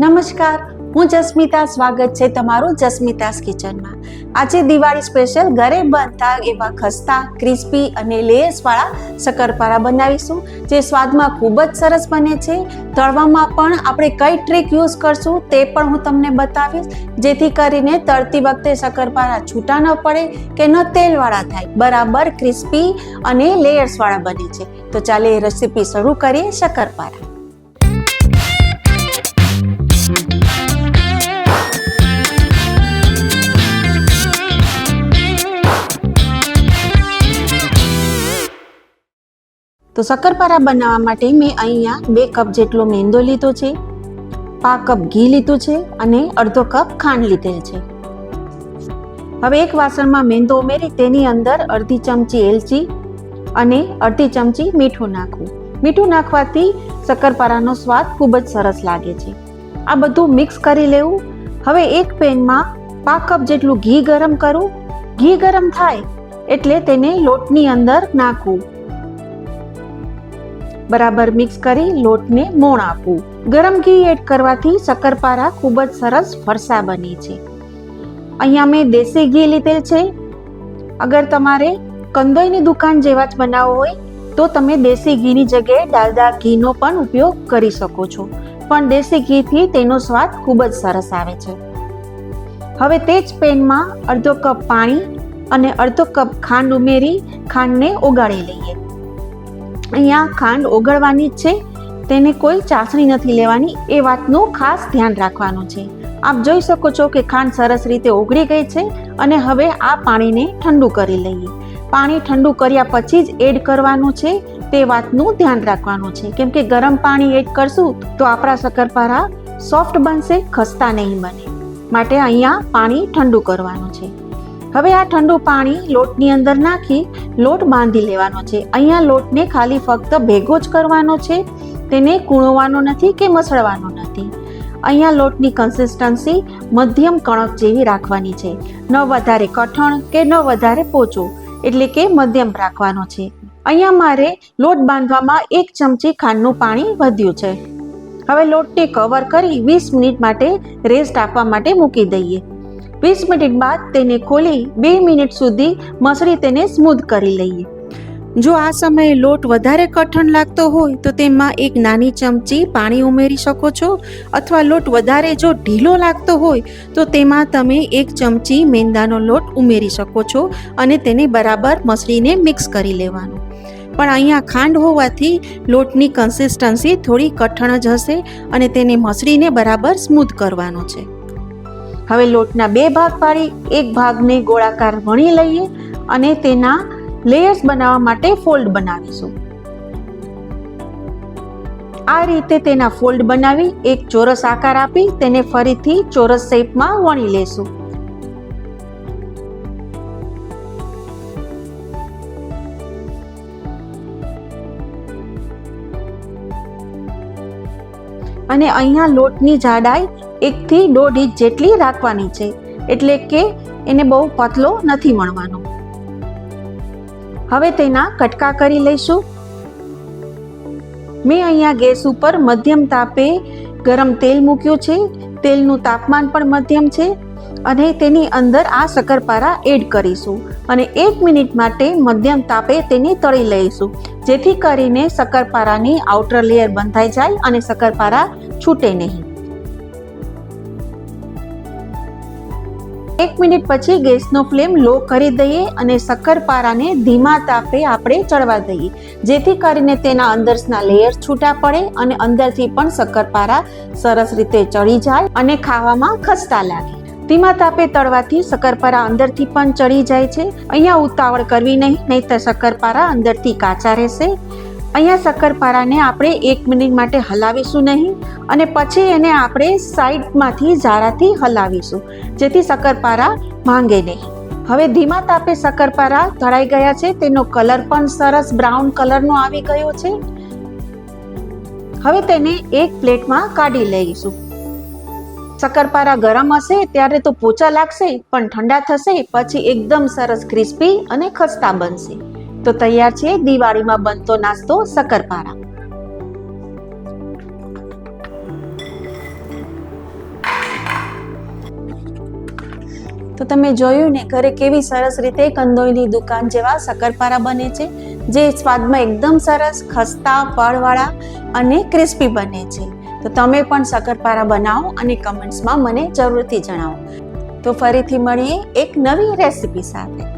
નમસ્કાર. હું જસ્મિતા, સ્વાગત છે તમારું જસ્મિતાસ કિચનમાં. આજે દિવાળી સ્પેશિયલ ઘરે બનતા એવા ખસ્તા, ક્રિસ્પી અને લેયર્સવાળા શક્કરપારા બનાવીશું, જે સ્વાદમાં ખૂબ જ સરસ બને છે. તળવામાં પણ આપણે કઈ ટ્રીક યુઝ કરશું તે પણ હું તમને બતાવીશ. જેથી કરીને તળતી વખતે શક્કરપારા છૂટા ન પડે કે ન તેલવાળા થાય. બરાબર ક્રિસ્પી અને લેયર્સવાળા બને છે. તો ચાલે રેસીપી શરૂ કરીએ શક્કરપારા. તો શક્કરપારા બનાવવા માટે મેં અહીંયા બે કપ જેટલો મેંદો લીધો છે પા કપ ઘી લીધું છે અને અડધો કપ ખાંડ લીધેલ છે. હવે એક વાસણમાં મેંદો ઉમેરી તેની અંદર અડધી ચમચી એલચી અને અડધી ચમચી મીઠું નાખવું. મીઠું નાખવાથી શક્કરપારાનો સ્વાદ ખૂબ જ સરસ લાગે છે. આ બધું મિક્સ કરી લેવું. હવે એક પેનમાં પા કપ જેટલું ઘી ગરમ કરું. ઘી ગરમ થાય એટલે તેને લોટની અંદર નાખવું. બરાબર મિક્સ કરી લોટને મોણ આપવું. ગરમ ઘી એડ કરવાથી શક્કરપારા ખૂબ જ સરસ ફરસા બને છે. અહીંયા મેં દેશી ઘી લીધેલ છે. અગર તમારે કંદોઈની દુકાન જેવા જ બનાવવો હોય, તો તમે દેશી ઘીની જગ્યાએ ડાલડા ઘીનો પણ ઉપયોગ કરી શકો છો. પણ દેશી ઘીથી તેનો સ્વાદ ખૂબ જ સરસ આવે છે. હવે તે જ પેનમાં અડધો કપ પાણી અને અડધો કપ ખાંડ ઉમેરી ખાંડને ઓગાળી લઈએ. અહીંયા ખાંડ ઓગળવાની જ છે. તેને કોઈ ચાસણી નથી લેવાની. એ વાતનું ખાસ ધ્યાન રાખવાનું છે. આપ જોઈ શકો છો કે ખાંડ સરસ રીતે ઓગળી ગઈ છે અને હવે આ પાણીને ઠંડુ કરી લઈએ. પાણી ઠંડુ કર્યા પછી જ એડ કરવાનું છે. તે વાતનું ધ્યાન રાખવાનું છે. કેમ કે ગરમ પાણી એડ કરશું તો આપણા શક્કરપારા સોફ્ટ બનશે, ખસ્તા નહીં બને. માટે અહીંયા પાણી ઠંડુ કરવાનું છે. હવે આ ઠંડુ પાણી લોટની અંદર નાખી લોટ બાંધી લેવાનો છે. અહીંયા લોટને ખાલી ફક્ત ભેગો જ કરવાનો છે. તેને કૂણવાનો નથી કે મસળવાનો નથી. અહીંયા લોટની કન્સિસ્ટન્સી મધ્યમ કણક જેવી રાખવાની છે. ન વધારે કઠણ કે ન વધારે પોચો એટલે કે મધ્યમ રાખવાનો છે. અહીંયા મારે લોટ બાંધવામાં એક ચમચી ખાંડનું પાણી વધ્યું છે. હવે લોટને કવર કરી વીસ મિનિટ માટે રેસ્ટ આપવા માટે મૂકી દઈએ. વીસ મિનિટ બાદ તેને ખોલી બે મિનિટ સુધી મસળી તેને સ્મૂધ કરી લઈએ. જો આ સમયે લોટ વધારે કઠણ લાગતો હોય, તો તેમાં એક નાની ચમચી પાણી ઉમેરી શકો છો અથવા લોટ વધારે જો ઢીલો લાગતો હોય, તો તેમાં તમે એક ચમચી મેંદાનો લોટ ઉમેરી શકો છો અને તેને બરાબર મસળીને મિક્સ કરી લેવાનું. પણ અહીંયા ખાંડ હોવાથી લોટની કન્સિસ્ટન્સી થોડી કઠણ જ હશે અને તેને મસળીને બરાબર સ્મૂધ કરવાનો છે. હવે લોટના બે ભાગ પાડી, એક ભાગને ગોળાકાર વણી લઈએ અને તેના લેયર્સ બનાવવા માટે ફોલ્ડ બનાવીશું. આ રીતે તેના ફોલ્ડ બનાવી એક ચોરસ આકાર આપી તેને ફરીથી ચોરસ શેપમાં વણી લેશું. અને અહીંયા લોટની જાડાઈ એકથી દોઢ ઇંચ જેટલી રાખવાની છે, એટલે કે એને બહુ પતલો નથી વણવાનો હવે તેના કટકા કરી લઈશું. મેં અહીંયા ગેસ ઉપર મધ્યમ તાપે ગરમ તેલ મૂક્યું છે, તેલનું તાપમાન પણ મધ્યમ છે, અને તેની અંદર આ શક્કરપારા એડ કરીશું અને એક મિનિટ માટે મધ્યમ તાપે તેને તળી લઈશું, જેથી કરીને શક્કરપારાની આઉટર લેયર બંધાઈ જાય અને શક્કરપારા છૂટે નહીં. એક મિનિટ પછી ગેસનો ફ્લેમ લો કરી દઈએ અને શક્કરપારાને ધીમા તાપે આપણે ચડવા દઈએ. જેથી કરીને તેના અંદરના લેયર છૂટા પડે અને અંદરથી પણ શક્કરપારા સરસ રીતે ચડી જાય અને ખાવામાં ખસતા લાગે. ધીમા તાપે તળવાથી શક્કરપારા અંદરથી પણ ચડી જાય છે. અહીંયા ઉતાવળ કરવી નહીં નહીં તો શક્કરપારા અંદરથી કાચા રહેશે. અહીંયા શક્કરપારાને આપણે એક મિનિટ માટે હલાવીશું નહીં અને પછી એને આપણે સાઈડમાંથી ઝારાથી હલાવીશું, જેથી શક્કરપારા ભાંગે નહીં. હવે ધીમા તાપે શક્કરપારા તળાઈ ગયા છે, તેનો કલર પણ સરસ બ્રાઉન કલરનો આવી ગયો છે. હવે તેને એક પ્લેટમાં કાઢી લઈશું. શક્કરપારા ગરમ હશે ત્યારે તો પોચા લાગશે, પણ ઠંડા થશે, પછી એકદમ સરસ ક્રિસ્પી અને ખસ્તા બનશે. તો તૈયાર છે. દિવાળીમાં બનતો નાસ્તો શક્કરપારા તો તમે જોયું ને, ઘરે કેવી સરસ રીતે કંદોઈની દુકાન જેવા શક્કરપારા બને છે, જે સ્વાદમાં એકદમ સરસ ખસ્તા, ફળવાળા અને ક્રિસ્પી બને છે. તો તમે પણ શક્કરપારા બનાવો અને કમેન્ટ્સમાં મને જરૂરથી જણાવો. તો ફરીથી મળીએ એક નવી રેસિપી સાથે.